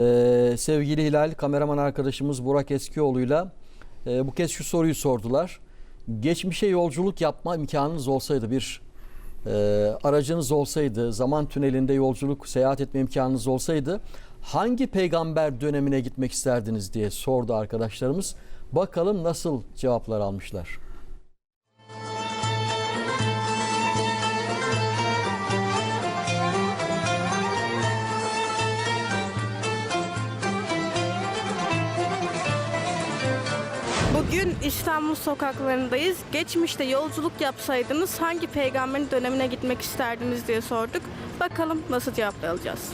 Ee, sevgili Hilal, kameraman arkadaşımız Burak Eskioğlu'yla e, bu kez şu soruyu sordular. Geçmişe yolculuk yapma imkanınız olsaydı, bir e, aracınız olsaydı, zaman tünelinde yolculuk, seyahat etme imkanınız olsaydı hangi peygamber dönemine gitmek isterdiniz diye sordu arkadaşlarımız. Bakalım nasıl cevaplar almışlar. Bugün İstanbul sokaklarındayız. Geçmişte yolculuk yapsaydınız hangi peygamberin dönemine gitmek isterdiniz diye sorduk. Bakalım nasıl cevaplayacağız.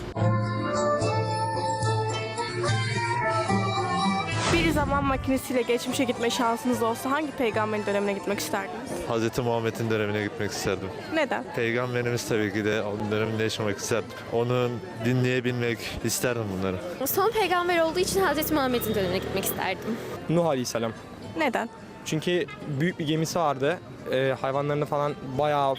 Bir zaman makinesiyle geçmişe gitme şansınız olsa hangi peygamberin dönemine gitmek isterdiniz? Hz. Muhammed'in dönemine gitmek isterdim. Neden? Peygamberimiz tabii ki de onun döneminde yaşamak isterdim. Onu dinleyebilmek isterdim bunları. Son peygamber olduğu için Hazreti Muhammed'in dönemine gitmek isterdim. Nuh Aleyhisselam. Neden? Çünkü büyük bir gemisi vardı. Ee, hayvanlarını falan bayağı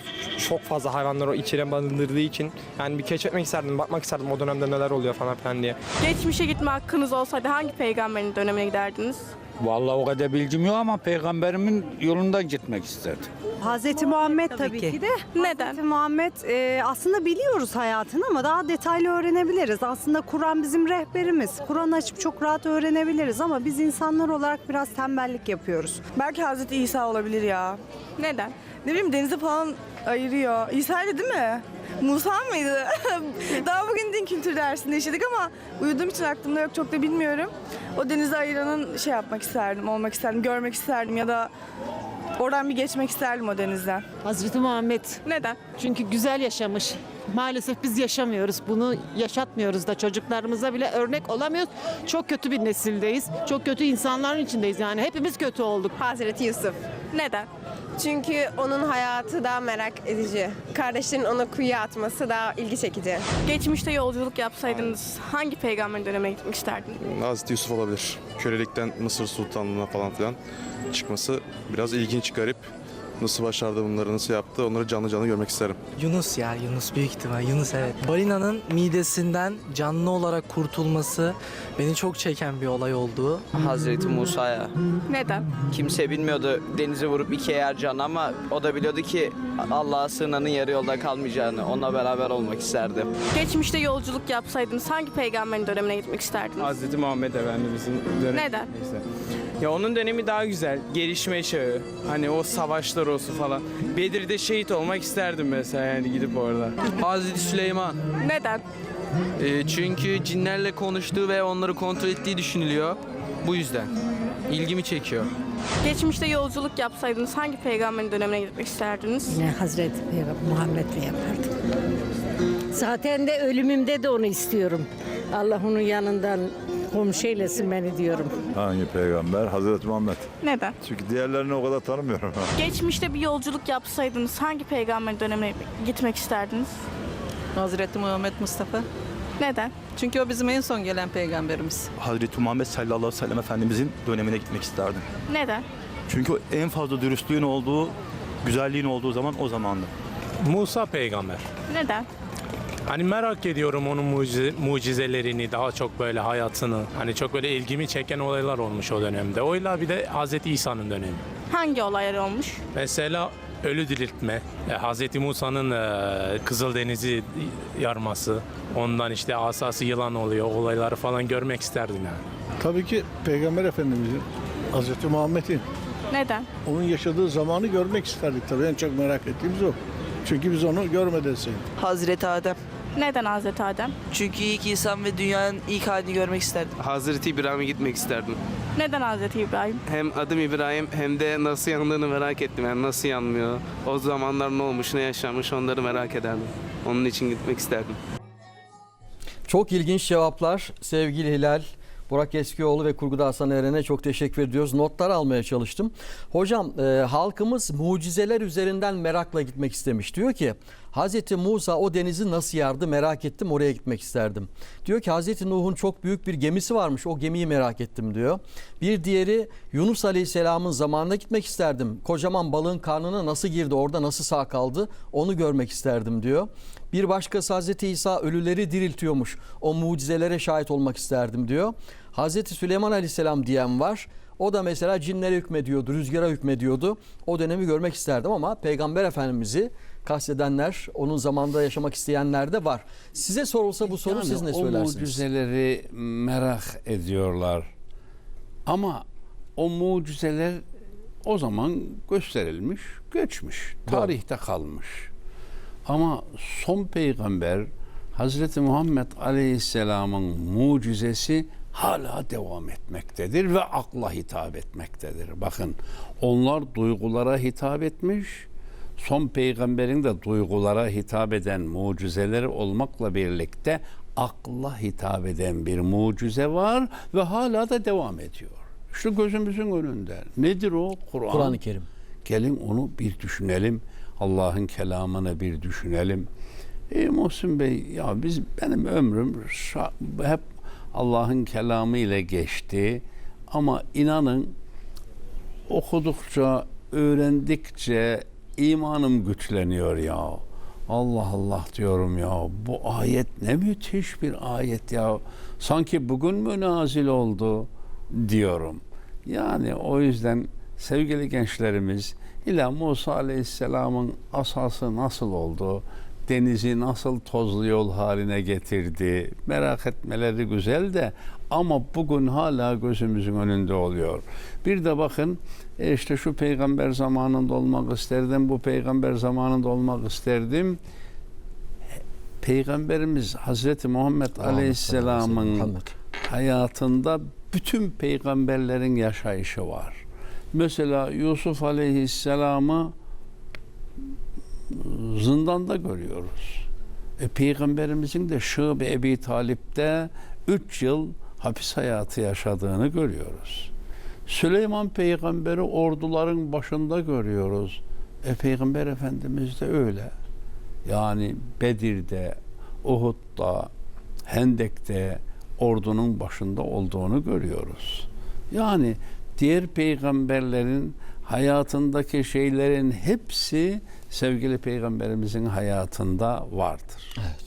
çok fazla hayvanları o içine barındırdığı için yani bir keşfetmek isterdim, bakmak isterdim o dönemde neler oluyor falan filan diye. Geçmişe gitme hakkınız olsaydı hangi peygamberin dönemine giderdiniz? Vallahi o kadar bilgim yok ama peygamberimin yolunda gitmek isterdim. Hazreti Muhammed tabii, ki. de. Neden? Hazreti Muhammed e, aslında biliyoruz hayatını ama daha detaylı öğrenebiliriz. Aslında Kur'an bizim rehberimiz. Kur'an açıp çok rahat öğrenebiliriz ama biz insanlar olarak biraz tembellik yapıyoruz. Belki Hazreti İsa olabilir ya. Neden? Ne bileyim denize falan ayırıyor. İsa'ydı değil mi? Musa mıydı? Daha bugün din kültür dersinde işledik ama uyuduğum için aklımda yok çok da bilmiyorum. O denize ayıranın şey yapmak isterdim, olmak isterdim, görmek isterdim ya da oradan bir geçmek isterdim o denizden. Hazreti Muhammed Neden? çünkü güzel yaşamış. Maalesef biz yaşamıyoruz. Bunu yaşatmıyoruz da çocuklarımıza bile örnek olamıyoruz. Çok kötü bir nesildeyiz. Çok kötü insanların içindeyiz yani. Hepimiz kötü olduk. Hazreti Yusuf. Neden? Çünkü onun hayatı daha merak edici. Kardeşlerin onu kuyuya atması daha ilgi çekici. Geçmişte yolculuk yapsaydınız hangi peygamberin dönemine gitmek isterdiniz? Hazreti Yusuf olabilir. Kölelikten Mısır Sultanlığı'na falan filan çıkması biraz ilginç, garip. Nasıl başardı bunları, nasıl yaptı onları canlı canlı görmek isterim. Yunus ya Yunus büyük ihtimal Yunus evet. Balinanın midesinden canlı olarak kurtulması beni çok çeken bir olay oldu. Hazreti Musa'ya. Neden? Kimse bilmiyordu denize vurup ikiye yaracağını ama o da biliyordu ki Allah'a sığınanın yarı yolda kalmayacağını. Onunla beraber olmak isterdi. Geçmişte yolculuk yapsaydınız hangi peygamberin dönemine gitmek isterdiniz? Hazreti Muhammed Efendimizin dönemi. Neden? Ya onun dönemi daha güzel. Gelişme çağı. Hani o savaşlar olsun falan. Bedir'de şehit olmak isterdim mesela yani gidip orada. Hazreti Süleyman. Neden? çünkü cinlerle konuştuğu ve onları kontrol ettiği düşünülüyor. Bu yüzden. ilgimi çekiyor. Geçmişte yolculuk yapsaydınız hangi peygamberin dönemine gitmek isterdiniz? Yine Hazreti Muhammed'le yapardım. Zaten de ölümümde de onu istiyorum. Allah onun yanından komşu eylesin beni diyorum. Hangi peygamber? Hazreti Muhammed. Neden? Çünkü diğerlerini o kadar tanımıyorum. Geçmişte bir yolculuk yapsaydınız hangi peygamberin dönemine gitmek isterdiniz? Hazreti Muhammed Mustafa. Neden? Çünkü o bizim en son gelen peygamberimiz. Hazreti Muhammed sallallahu aleyhi ve sellem Efendimizin dönemine gitmek isterdim. Neden? Çünkü en fazla dürüstlüğün olduğu, güzelliğin olduğu zaman o zamandı. Musa peygamber. Neden? Hani merak ediyorum onun mucize- mucizelerini, daha çok böyle hayatını. Hani çok böyle ilgimi çeken olaylar olmuş o dönemde. Oyla bir de Hazreti İsa'nın dönemi. Hangi olaylar olmuş? Mesela ölü diriltme, e, Hazreti Musa'nın e, Kızıldeniz'i yarması, ondan işte asası yılan oluyor, olayları falan görmek isterdim yani. Tabii ki Peygamber Efendimizin, Hazreti Muhammed'in, Neden? onun yaşadığı zamanı görmek isterdik tabii. En çok merak ettiğimiz o. Çünkü biz onu görmedensek. Hazreti Adem. Neden Hazreti Adem? Çünkü ilk insan ve dünyanın ilk halini görmek isterdim. Hazreti İbrahim'e gitmek isterdim. Neden Hazreti İbrahim? Hem adım İbrahim hem de nasıl yandığını merak ettim. Yani nasıl yanmıyor, o zamanlar ne olmuş, ne yaşanmış onları merak ederdim. Onun için gitmek isterdim. Çok ilginç cevaplar sevgili Hilal. Burak Eskioğlu ve Kurguda Hasan Eren'e çok teşekkür ediyoruz. Notlar almaya çalıştım. Hocam e, halkımız mucizeler üzerinden merakla gitmek istemiş. Diyor ki Hazreti Musa o denizi nasıl yardı merak ettim oraya gitmek isterdim. Diyor ki Hazreti Nuh'un çok büyük bir gemisi varmış o gemiyi merak ettim diyor. Bir diğeri Yunus Aleyhisselam'ın zamanına gitmek isterdim. Kocaman balığın karnına nasıl girdi orada nasıl sağ kaldı onu görmek isterdim diyor. Bir başkası Hazreti İsa ölüleri diriltiyormuş. O mucizelere şahit olmak isterdim diyor. Hazreti Süleyman Aleyhisselam diyen var. O da mesela cinlere hükmediyordu, rüzgara hükmediyordu. O dönemi görmek isterdim ama Peygamber Efendimiz'i kastedenler, onun zamanında yaşamak isteyenler de var. Size sorulsa bu soru Yani siz ne o söylersiniz? mucizeleri merak ediyorlar. Ama o mucizeler o zaman gösterilmiş, geçmiş, tarihte kalmış. Ama son peygamber Hazreti Muhammed Aleyhisselam'ın mucizesi hala devam etmektedir ve akla hitap etmektedir. Bakın onlar duygulara hitap etmiş, son peygamberin de duygulara hitap eden mucizeleri olmakla birlikte akla hitap eden bir mucize var ve hala da devam ediyor. İşte gözümüzün önünde. Nedir o? Kur'an. Kur'an-ı Kerim. Gelin onu bir düşünelim. Allah'ın kelamını bir düşünelim. E, Muhsin Bey ya biz benim ömrüm hep Allah'ın kelamı ile geçti. Ama inanın okudukça, öğrendikçe imanım güçleniyor ya. Allah Allah diyorum ya. Bu ayet ne müthiş bir ayet ya. Sanki bugün mü nazil oldu diyorum. Yani o yüzden sevgili gençlerimiz ila Musa Aleyhisselam'ın asası nasıl oldu? Denizi nasıl tozlu yol haline getirdi? Merak etmeleri güzel de ama bugün hala gözümüzün önünde oluyor. Bir de bakın e işte şu peygamber zamanında olmak isterdim, bu peygamber zamanında olmak isterdim. Peygamberimiz Hazreti Muhammed Aleyhisselam'ın hayatında bütün peygamberlerin yaşayışı var. Mesela Yusuf Aleyhisselam'ı zindanda görüyoruz. E, Peygamberimizin de Şıbe Ebi Talip'te 3 yıl hapis hayatı yaşadığını görüyoruz. Süleyman peygamberi orduların başında görüyoruz. E, Peygamber Efendimiz de öyle. Yani Bedir'de, Uhud'da, Hendek'te ordunun başında olduğunu görüyoruz. Yani diğer peygamberlerin hayatındaki şeylerin hepsi sevgili peygamberimizin hayatında vardır. Evet.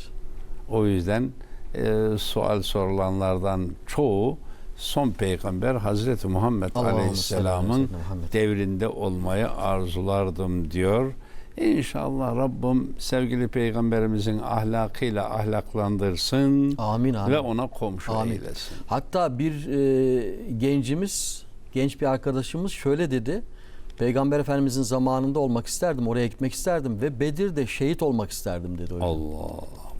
O yüzden e, sual sorulanlardan çoğu son peygamber Hazreti Muhammed ala Aleyhisselam'ın Muhammed. devrinde olmayı arzulardım diyor. İnşallah Rabbim sevgili peygamberimizin ahlakıyla ahlaklandırsın Amin amin. ve ona komşu Amin. eylesin. Hatta bir e, gencimiz, genç bir arkadaşımız şöyle dedi. Peygamber Efendimizin zamanında olmak isterdim, oraya gitmek isterdim ve Bedir'de şehit olmak isterdim dedi. Öyle. Allah.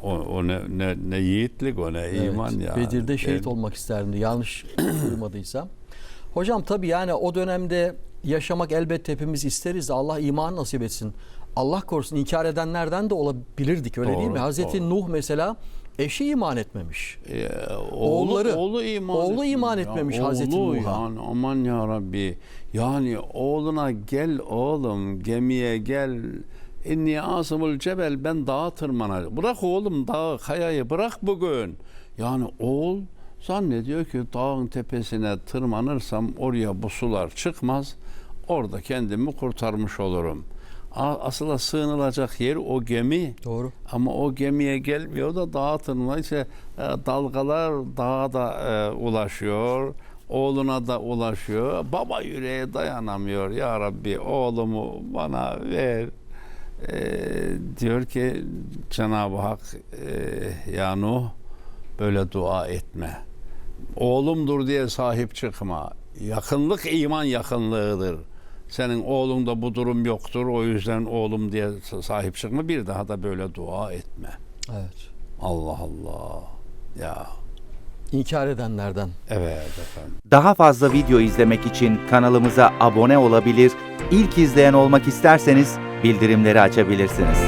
O, o ne, ne, ne yiğitlik o ne Evet, iman ya. Bedir'de şehit Yani- olmak isterdim yanlış duymadıysam. Hocam tabii yani o dönemde yaşamak elbette hepimiz isteriz. Allah iman nasip etsin. Allah korusun inkar edenlerden de olabilirdik öyle değil mi? Doğru, Hazreti doğru. Nuh mesela eşi iman etmemiş. Ee, Oğulları. oğlu iman Oğlu iman Ya etmemiş oğlu Hazreti Nuh'a. Yani aman ya Rabbi. Yani oğluna gel oğlum gemiye gel. İnni asımul cebel ben dağa tırmanacağım. Bırak oğlum dağı kayayı bırak bugün. Yani oğul zannediyor ki dağın tepesine tırmanırsam oraya bu sular çıkmaz. Orada kendimi kurtarmış olurum. Asıl sığınılacak yer o gemi. Doğru. Ama o gemiye gelmiyor da dağa tırmanıyor. E, dalgalar dağa da e, ulaşıyor. Oğluna da ulaşıyor. Baba yüreğe dayanamıyor. Ya Rabbi oğlumu bana ver. E, diyor ki Cenab-ı Hak e, ya Nuh böyle dua etme. Oğlumdur diye sahip çıkma. Yakınlık iman yakınlığıdır. Senin oğlunda bu durum yoktur. O yüzden oğlum diye sahip çıkma. Bir daha da böyle dua etme. Evet. Allah Allah. Ya İnkar edenlerden. evet efendim. Daha fazla video izlemek için kanalımıza abone olabilir, ilk izleyen olmak isterseniz bildirimleri açabilirsiniz.